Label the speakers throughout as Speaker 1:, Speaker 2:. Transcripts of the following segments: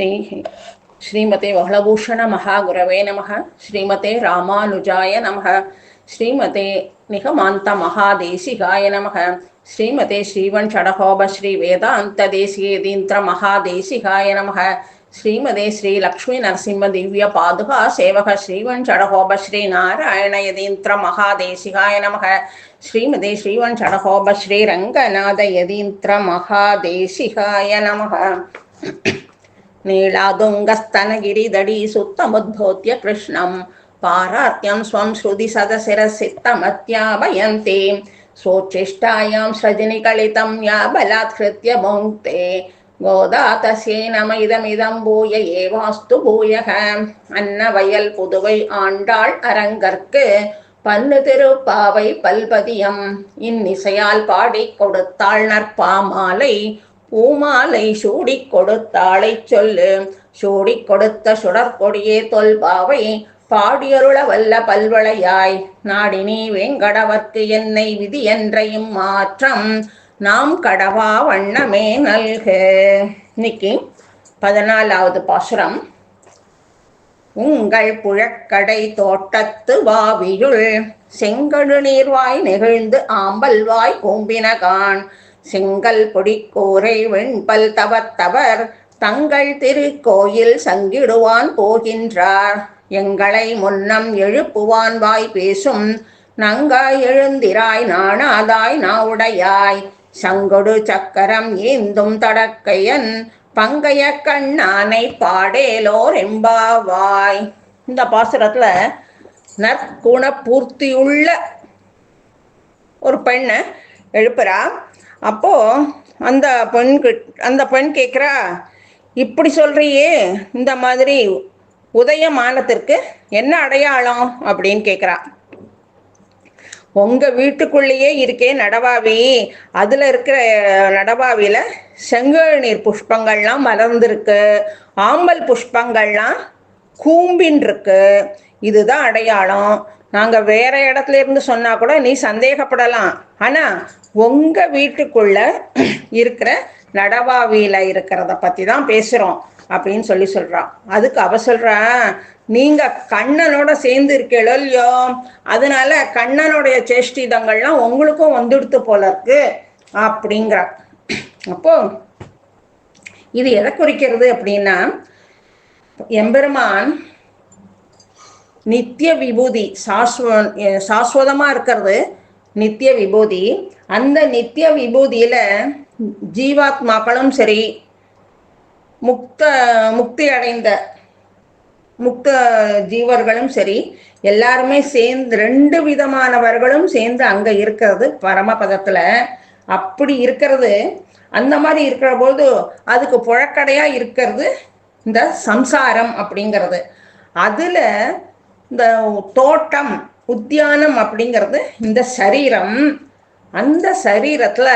Speaker 1: ஸ்ரீ ஸ்ரீமதே வகளபூஷண மகாகுரவே நம ஸ்ரீமதே ராமானுஜாய நம ஸ்ரீமதே நிகமாந்த மகாதேசிகாய நம ஸ்ரீமதே ஸ்ரீவன் சடகோப ஸ்ரீ வேதாந்த தேசியதீந்திர மகாதேசிகாய நம ஸ்ரீமதே ஸ்ரீ லக்ஷ்மி நரசிம்ம திவ்ய பாதுகா சேவக ஸ்ரீவன் சடகோப ஸ்ரீ நாராயண யதீந்திர மகாதேசிகாய நம ஸ்ரீமதே ஸ்ரீவன் சடகோப ஸ்ரீ ரங்கநாத யதீந்திர மகாதேசிகாய நமக நீளாதுங்கಸ್ತನಗಿರಿದಡಿ ಸುತ್ತಮುದ್ಭೂತ್ಯ ಕೃಷ್ಣಂ ಪಾರಾತ್ಯಂ ಸ್ವಂ ಶ್ರುತಿ ಸದಶಿರಸಿತ್ತಮತ್ಯಾಭಯಂತಿ ಸೂಚ್ಚಿಷ್ಟಾಯಾಂ ಸೃಜನಿಕಳಿತಂ ಯಾ ಬಲಾತ್ಕೃತ್ಯ ಭುಂಕ್ತೆ கோதா தஸ்யை நம இதமிதம் பூய ஏவாஸ்து பூயக. அன்னவயல் புதுவை ஆண்டாள் அரங்கற்கு பன்னு திருப்பாவை பல்பதியம். இன்னிசையால் பாடி கொடுத்தாள் நற்பாமாலை. பூமாலை சூடிக் கொடுத்தாளை சொல்லு. சூடிக் கொடுத்த சுடற்கொடியே தொல்பாவை பாடியருள வல்ல பல்வளையாய். நாடினி வேங்கடவர்க்கு என்னை விதி என்றையும் மாற்றம். நாம் கடவா வண்ணமே நல்க. இன்னைக்கு பதினாலாவது பாசுரம். உங்கள் புழக்கடை தோட்டத்து வாவியுள் செங்கடு நீர்வாய் நெகிழ்ந்து ஆம்பல் வாய் கூம்பினகான். செங்கல் பொடிக்கூரை வெண்பல் தவத்தவர் தங்கள் திருக்கோயில் சங்கிடுவான் போகின்றார். எங்களை முன்னம் எழுப்புவான் வாய் பேசும் நங்காய் எழுந்திராய் நாணாதாய் நாவுடையாய். சங்கொடு சக்கரம் ஏந்தும் தடக்கையன் பங்கைய கண்ணானை பாடேலோர் எம்பாவாய் இந்த பாசுரத்துல நற்குண பூர்த்தியுள்ள ஒரு பெண்ணை எழுப்புறா. அப்போ அந்த பெண் அந்த பெண் கேட்குறா இப்படி சொல்றியே இந்த மாதிரி உதயமானத்திற்கு என்ன அடையாளம்? அப்படின்னு கேட்குறா. உங்க வீட்டுக்குள்ளேயே இருக்கே நடவாவி. அதுல இருக்கிற நடவாவில செங்கழநீர் புஷ்பங்கள்லாம் மலர்ந்திருக்கு. ஆம்பல் புஷ்பங்கள்லாம் கூம்பின் இருக்கு இதுதான் அடையாளம். நாங்க வேற இடத்துல இருந்து சொன்னா கூட நீ சந்தேகப்படலாம். ஆனா உங்க வீட்டுக்குள்ள இருக்கிற நடவாவியில இருக்கிறத பத்தி தான் பேசுறோம் அப்படின்னு சொல்லி சொல்றான். அதுக்கு அவ சொல்றா நீங்க கண்ணனோட சேர்ந்து இருக்கீங்களோ இல்லையோ அதனால கண்ணனுடைய சேஷ்டிதங்கள்லாம் உங்களுக்கும் வந்துடுத்து போல இருக்கு அப்படிங்கிற அப்போ இது எதை குறிக்கிறது அப்படின்னா எம்பெருமான் நித்திய விபூதி சாஸ்வ சாஸ்வதமா இருக்கிறது நித்திய விபூதி அந்த நித்திய விபூதியில ஜீவாத்மாக்களும் சரி முக்த முக்தி அடைந்த முக்த ஜீவர்களும் சரி எல்லாருமே சேர்ந்து ரெண்டு விதமானவர்களும் சேர்ந்து அங்க இருக்கிறது பரமபதத்துல. அப்படி இருக்கிறது அந்த மாதிரி இருக்கிற போது அதுக்கு புழக்கடையா இருக்கிறது இந்த சம்சாரம் அப்படிங்கிறது. அதுல இந்த தோட்டம் உத்தியானம் அப்படிங்கிறது இந்த சரீரம். அந்த சரீரத்துல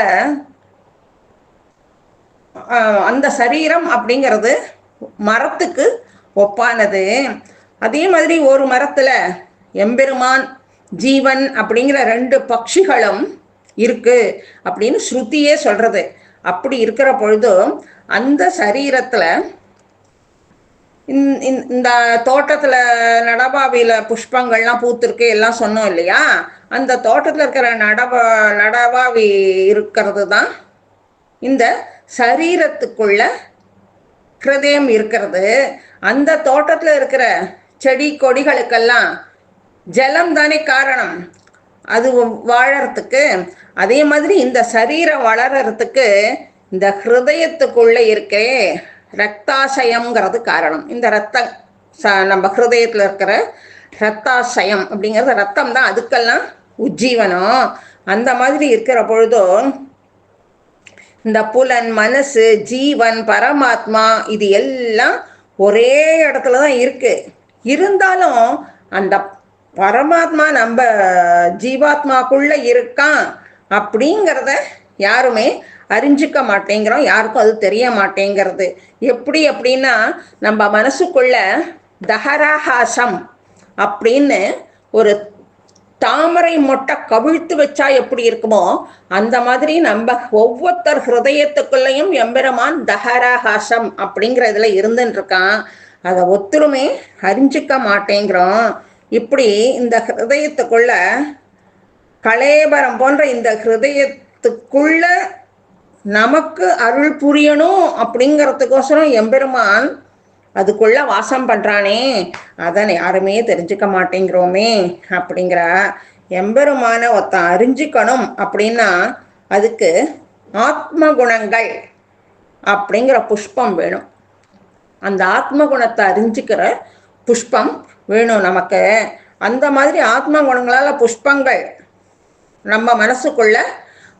Speaker 1: அந்த சரீரம் அப்படிங்கிறது மரத்துக்கு ஒப்பானது. அதே மாதிரி ஒரு மரத்துல எம்பெருமான் ஜீவன் அப்படிங்கிற ரெண்டு பட்சிகளும் இருக்கு அப்படின்னு ஸ்ருதியே சொல்றது. அப்படி இருக்கிற பொழுது அந்த சரீரத்துல இந்த தோட்டத்துல நடபாவியில புஷ்பங்கள்லாம் பூத்திருக்கு எல்லாம் சொன்னோம் இல்லையா? அந்த தோட்டத்தில் இருக்கிற நடவா நடவாவி இருக்கிறது தான் இந்த சரீரத்துக்குள்ள ஹிருதயம் இருக்கிறது. அந்த தோட்டத்தில் இருக்கிற செடி கொடிகளுக்கெல்லாம் ஜலம் தானே காரணம். அது வாழறதுக்கு. அதே மாதிரி இந்த சரீரம் வளர்றதுக்கு இந்த ஹிருதயத்துக்குள்ள இருக்கே ரத்தாசயம்ங்கிறது காரணம். இந்த ரத்தம் நம்ம ஹிருதயத்தில் இருக்கிற ரத்தாசயம் அப்படிங்கிறது ரத்தம் தான் அதுக்கெல்லாம் உஜ்ஜீவனம் அந்த மாதிரி இருக்கிற பொழுதும் இந்த புலன் மனசு ஜீவன் பரமாத்மா இது எல்லாம் ஒரே இடத்துல தான் இருக்கு. இருந்தாலும் அந்த பரமாத்மா நம்ம ஜீவாத்மாக்குள்ள இருக்கான் அப்படிங்கிறத யாருமே அறிஞ்சிக்க மாட்டேங்கிறோம். யாருக்கும் அது தெரிய மாட்டேங்கிறது. எப்படி அப்படின்னா நம்ம மனசுக்குள்ள தஹராஹாசம் அப்படின்னு ஒரு தாமரை மொட்டை கவிழ்த்து வச்சா எப்படி இருக்குமோ அந்த மாதிரி நம்ம ஒவ்வொருத்தர் ஹிருதயத்துக்குள்ளேயும் எம்பெருமான் தஹராகாசம் அப்படிங்கிற இதுல இருந்துன்னு இருக்கான் அதை ஒத்துருமே அறிஞ்சிக்க மாட்டேங்கிறோம். இப்படி இந்த ஹிருதயத்துக்குள்ள கலேபரம் போன்ற இந்த ஹிருதயத்துக்குள்ள நமக்கு அருள் புரியணும் அப்படிங்கிறதுக்கோசரம் எம்பெருமான் அதுக்குள்ள வாசம் பண்றானே. அதை யாருமே தெரிஞ்சுக்க மாட்டேங்கிறோமே அப்படிங்கிற எம்பெருமான ஒருத்தன் அறிஞ்சிக்கணும் அப்படின்னா அதுக்கு ஆத்ம குணங்கள் அப்படிங்கிற புஷ்பம் வேணும். அந்த ஆத்ம குணத்தை அறிஞ்சிக்கிற புஷ்பம் வேணும் நமக்கு. அந்த மாதிரி ஆத்ம குணங்களால் புஷ்பங்கள் நம்ம மனசுக்குள்ள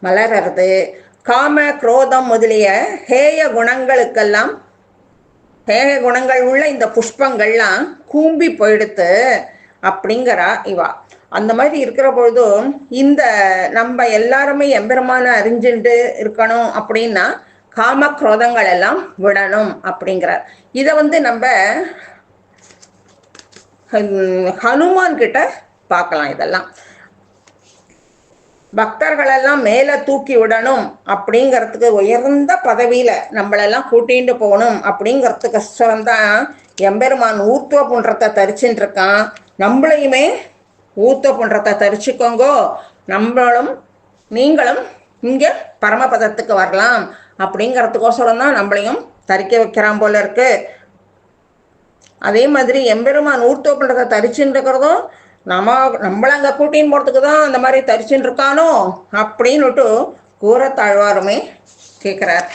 Speaker 1: மலர்றது. காம குரோதம் முதலிய ஹேய குணங்களுக்கெல்லாம் ஹேய குணங்கள் உள்ள இந்த புஷ்பங்கள்லாம் கூம்பி போயிடுத்து அப்படிங்கிறா இவா. அந்த மாதிரி இருக்கிற பொழுதும் இந்த நம்ம எல்லாருமே எம்பெருமான அறிஞ்சுட்டு இருக்கணும் அப்படின்னா காம குரோதங்கள் எல்லாம் விடணும் அப்படிங்கிறார். இதை வந்து நம்ம ஹம், ஹனுமான் கிட்ட பார்க்கலாம் இதெல்லாம். பக்தர்களெல்லாம் மேலே தூக்கி விடணும் அப்படிங்கிறதுக்கு உயர்ந்த பதவியில நம்மளெல்லாம் கூட்டிட்டு போகணும் அப்படிங்கிறதுக்கு தான். எம்பெருமான் ஊர்த்துவ புன்றத்தை தரிச்சுட்டு இருக்கான். நம்மளையுமே ஊர்த்துவ புன்றத்தை தரிச்சுக்கோங்கோ. நம்மளும் நீங்களும் இங்கே பரமபதத்துக்கு வரலாம் அப்படிங்கிறதுக்கோசரம் தான் நம்மளையும் தரிக்க வைக்கிறான் போல இருக்கு. அதே மாதிரி எம்பெருமான் ஊர்த்துவ புன்றத்தை தரிச்சுட்டு இருக்கிறதும் நம்ம நம்மள அங்கே கூட்டின்னு போகிறதுக்கு தான் அந்த மாதிரி தரிச்சுன்னு இருக்கானோ அப்படின்னுட்டு கூறத்தாழ்வாருமே கேட்குறார்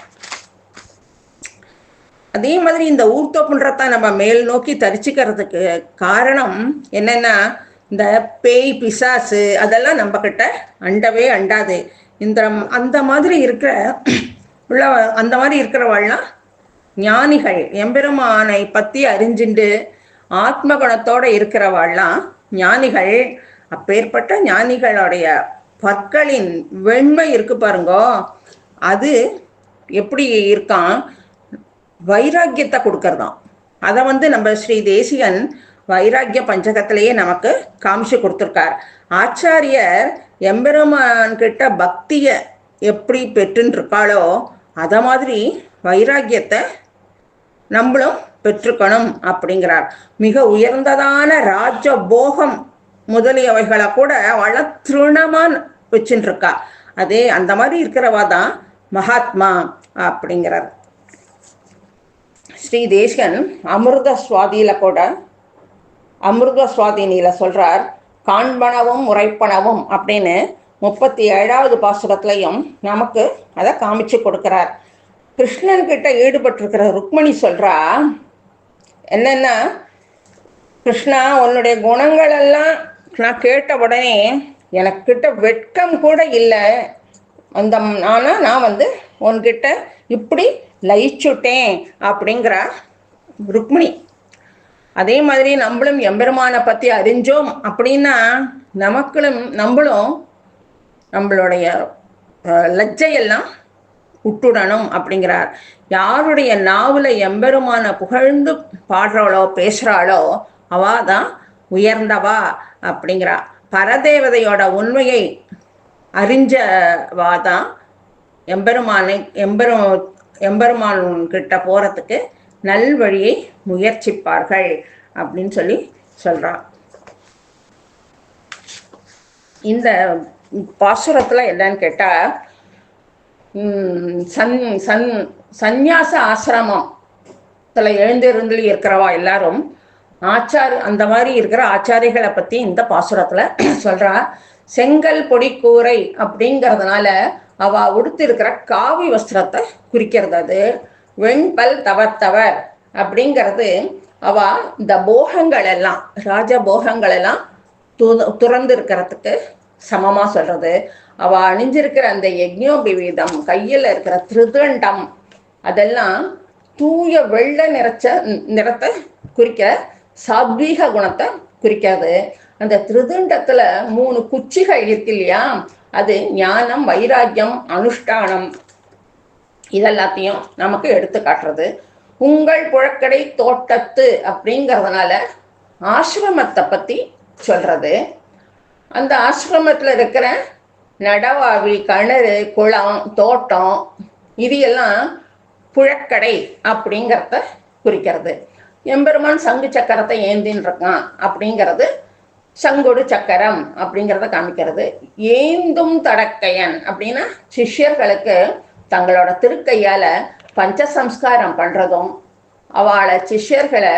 Speaker 1: அதே மாதிரி இந்த ஊர்த்தோ நம்ம மேல் நோக்கி தரிச்சுக்கிறதுக்கு காரணம் என்னென்னா இந்த பேய் பிசாசு அதெல்லாம் நம்ம கிட்ட அண்டவே அண்டாது. இந்த அந்த மாதிரி இருக்கிற உள்ள அந்த மாதிரி இருக்கிறவாள்லாம் ஞானிகள் எம்பெருமானை பத்தி அறிஞ்சுண்டு ஆத்ம குணத்தோட இருக்கிறவாள்லாம் ஞானிகள் அப்பேற்பட்ட ஞானிகளுடைய பற்களின் வெண்மை இருக்கு பாருங்கோ. அது எப்படி இருக்கான்? வைராக்கியத்தை கொடுக்கறதாம். அதை வந்து நம்ம ஸ்ரீ தேசிகன் வைராக்கிய பஞ்சகத்திலேயே நமக்கு காமிச்சு கொடுத்துருக்கார். ஆச்சாரியர் எம்பெருமான் கிட்ட பக்தியை எப்படி பெற்றுன்னு இருக்காளோ அதை மாதிரி வைராக்கியத்தை நம்மளும் பெற்றுக்கணும் அப்படிங்கிறார். மிக உயர்ந்ததான ராஜ போகம் முதலியவைகளை கூட அவள திருணமா வச்சுட்டு இருக்கா அதே அந்த மாதிரி இருக்கிறவா தான் மகாத்மா அப்படிங்கிறார். ஸ்ரீ தேசன் அமிர்த சுவாதியில கூட அமிர்த சுவாதினியில சொல்றார் காண்பனவும் உரைப்பனவும் அப்படின்னு முப்பத்தி ஏழாவது பாசுரத்துலையும் நமக்கு அதை காமிச்சு கொடுக்கிறார். கிருஷ்ணன் கிட்ட ஈடுபட்டிருக்கிற ருக்மணி சொல்றா என்னன்னா கிருஷ்ணா உன்னுடைய குணங்கள் எல்லாம் நான் கேட்ட உடனே எனக்கிட்ட வெட்கம் கூட இல்லை. அந்த ஆனா நான் வந்து உன்கிட்ட இப்படி லயிச்சுட்டேன் அப்படிங்கிற ருக்மிணி. அதே மாதிரி நம்மளும் எம்பெருமானை பத்தி அறிஞ்சோம் அப்படின்னா நமக்களும் நம்மளும் நம்மளுடைய லஜ்ஜையெல்லாம் உட்டுடணும் அப்படிங்கிறார். யாருடைய நாவல எம்பெருமான புகழ்ந்து பாடுறாளோ பேசுறாளோ அவா தான் உயர்ந்தவா அப்படிங்கிறா பரதேவதையோட உண்மையை அறிஞ்சவா தான் எம்பெருமானை எம்பெரு எம்பெருமான் கிட்ட போறதுக்கு நல்வழியை முயற்சிப்பார்கள் அப்படின்னு சொல்லி சொல்றான். இந்த பாசுரத்துல என்னன்னு கேட்டால் சன் சன் சந்நியாச ஆசிரமத்தில் எழுந்திருந்து இருக்கிறவா எல்லாரும்? ஆச்சார் அந்த மாதிரி இருக்கிற ஆச்சாரிகளை பற்றி இந்த பாசுரத்தில் சொல்கிறா செங்கல் பொடி கூரை அப்படிங்கிறதுனால அவ உடுத்திருக்கிற காவி வஸ்திரத்தை குறிக்கிறது அது. வெண்பல் தவத்தவர் அப்படிங்கிறது அவ இந்த போகங்கள் எல்லாம் ராஜ போகங்கள் எல்லாம் து- துறந்து இருக்கிறதுக்கு சமமா சொல்றது? அவ அணிஞ்சிருக்கிற அந்த யஜ்ஞோபிவீதம் கையில இருக்கிற திருதண்டம் அதெல்லாம் தூய வெள்ளை நிறச்ச நிறத்தை குறிக்கிற சாத்வீக குணத்தை குறிக்காது. அந்த திருதண்டத்துல மூணு குச்சிகள் இருக்கு இல்லையா? அது ஞானம் வைராக்கியம் அனுஷ்டானம். இதெல்லாத்தையும் நமக்கு எடுத்து காட்டுறது. உங்கள் புழக்கடை தோட்டத்து அப்படிங்கிறதுனால ஆசிரமத்தை பத்தி சொல்றது. அந்த ஆசிரமத்தில் இருக்கிற நடவாவி கிணறு குளம் தோட்டம் இது எல்லாம் புழக்கடை அப்படிங்கிறத குறிக்கிறது. எம்பெருமான் சங்கு சக்கரத்தை ஏந்தின்னு இருக்கான் அப்படிங்கிறது சங்கொடு சக்கரம் அப்படிங்கிறத காமிக்கிறது. ஏந்தும் தடக்கையன் அப்படின்னா சிஷ்யர்களுக்கு தங்களோட திருக்கையால பஞ்சசம்ஸ்காரம் பண்றதும் அவளை சிஷ்யர்களை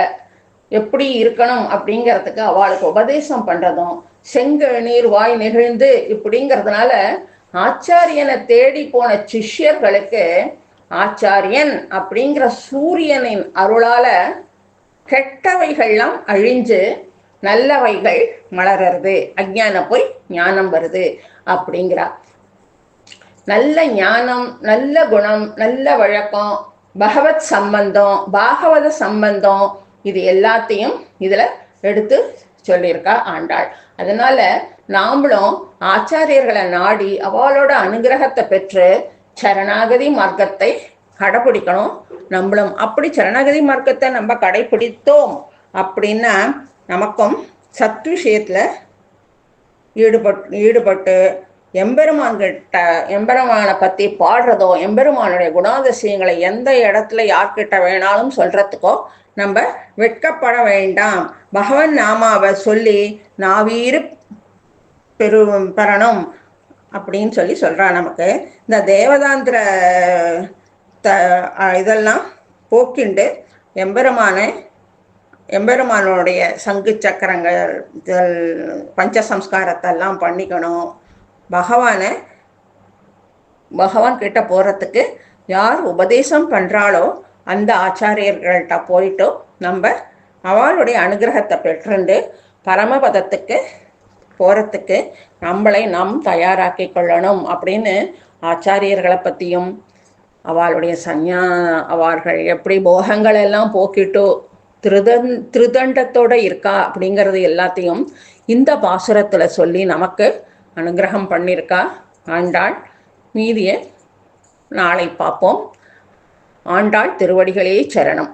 Speaker 1: எப்படி இருக்கணும் அப்படிங்கிறதுக்கு அவளுக்கு உபதேசம் பண்றதும் செங்கநீர் வாய் நெகிழ்ந்து இப்படிங்கிறதுனால ஆச்சாரியனை தேடி போன சிஷ்யர்களுக்கு ஆச்சாரியன் அப்படிங்கிற சூரியனின் அருளால கெட்டவைகள்லாம் அழிஞ்சு நல்லவைகள் மலர்றது அஜ்ஞானம் போய் ஞானம் வருது அப்படிங்கிறா. நல்ல ஞானம் நல்ல குணம் நல்ல வழக்கம் பகவத் சம்பந்தம் பாகவத சம்பந்தம் இது எல்லாத்தையும் இதுல எடுத்து சொல்லியிருக்கா ஆண்டாள். அதனால நாமளும் ஆச்சாரியர்களை நாடி அவளோட அனுகிரகத்தை பெற்று சரணாகதி மார்க்கத்தை கடைபிடிக்கணும். நம்மளும் அப்படி சரணாகதி மார்க்கத்தை நம்ம கடைபிடித்தோம் அப்படின்னா நமக்கும் சத் விஷயத்தில் ஈடுபட்டு ஈடுபட்டு எம்பெருமான்கிட்ட எம்பெருமானை பற்றி பாடுறதோ எம்பெருமானுடைய குணாதிசயங்களை எந்த இடத்துல யார்கிட்ட வேணாலும் சொல்றதுக்கோ நம்ம வெட்கப்பட வேண்டாம். பகவன் நாமாவை சொல்லி நாவீரு பெரு பெறணும் அப்படின்னு சொல்லி சொல்கிறான் நமக்கு. இந்த தேவதாந்திர த இதெல்லாம் போக்கிண்டு எம்பெருமானை எம்பெருமானுடைய சங்கு சக்கரங்கள் இதழ் பஞ்ச சம்ஸ்காரத்தெல்லாம் பண்ணிக்கணும். பகவானை பகவான் கிட்ட போகிறதுக்கு யார் உபதேசம் பண்ணுறாளோ அந்த ஆச்சாரியர்கள்ட்ட போயிட்டோ நம்ம அவளுடைய அனுகிரகத்தை பெற்றுண்டு பரமபதத்துக்கு போகிறதுக்கு நம்மளை நாம் தயாராக்கி கொள்ளணும் அப்படின்னு ஆச்சாரியர்களை பற்றியும் அவளுடைய சன்யா அவர்கள் எப்படி போகங்கள் எல்லாம் போக்கிட்டோ திருதன் திருதண்டத்தோட இருக்கா அப்படிங்கிறது எல்லாத்தையும் இந்த பாசுரத்தில் சொல்லி நமக்கு அனுகிரகம் பண்ணியிருக்கா ஆண்டாள் மீதியை நாளை பார்ப்போம். ஆண்டாள் திருவடிகளே சரணம்.